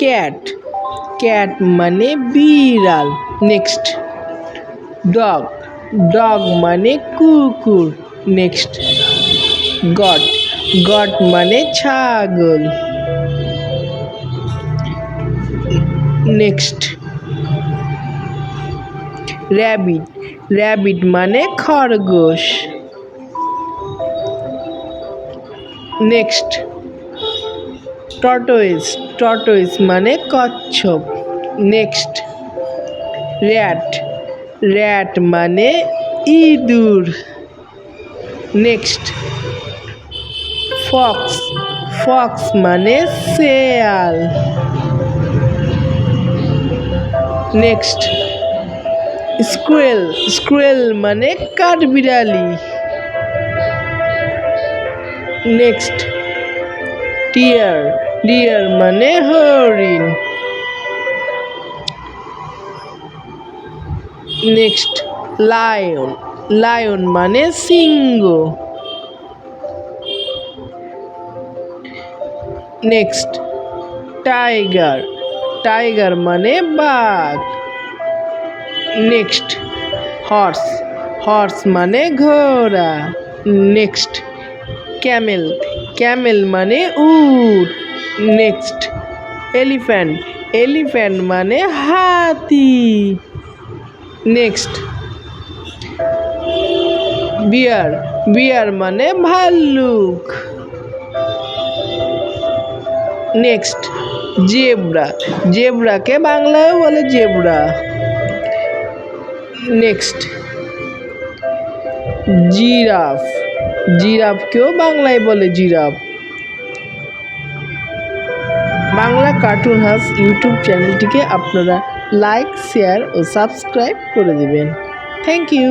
Cat. Cat মানে বিড়াল। Next. Dog. Dog মানে কুকুর। নেক্সট। গট। গট মানে ছাগল। নেক্সট। র্যাবিট। র্যাবিট মানে খরগোশ। নেক্সট। টর্টোইস টর্টোইস মানে কচ্ছপ। নেক্সট র্যাট র্যাট মানে ইঁদুর। নেক্সট ফক্স ফক্স মানে শেয়াল। নেক্সট স্কুয়েল স্কুয়েল মানে কাঠবিড়ালি। নেক্সট টিয়ার ডিয়ার মানে হরিণ নেক্সট লায়ন লায়ন মানে সিংহ নেক্সট টাইগার টাইগার মানে বাঘ নেক্সট হর্স হর্স মানে ঘোড়া নেক্সট ক্যামেল ক্যামেল মানে উট নেক্সট। এলিফ্যান্ট। এলিফ্যান্ট মানে হাতি। নেক্সট। বিয়ার। বিয়ার মানে ভাল্লুক। নেক্সট। জেব্রা। জেব্রাকে বাংলায় বলে জেব্রা। নেক্সট। জিরাফ। জিরাফকেও বাংলায় বলে giraffe. Bangla cartoon house YouTube চ্যানেলটিকে আপনারা লাইক শেয়ার ও সাবস্ক্রাইব করে দেবেন। Thank you.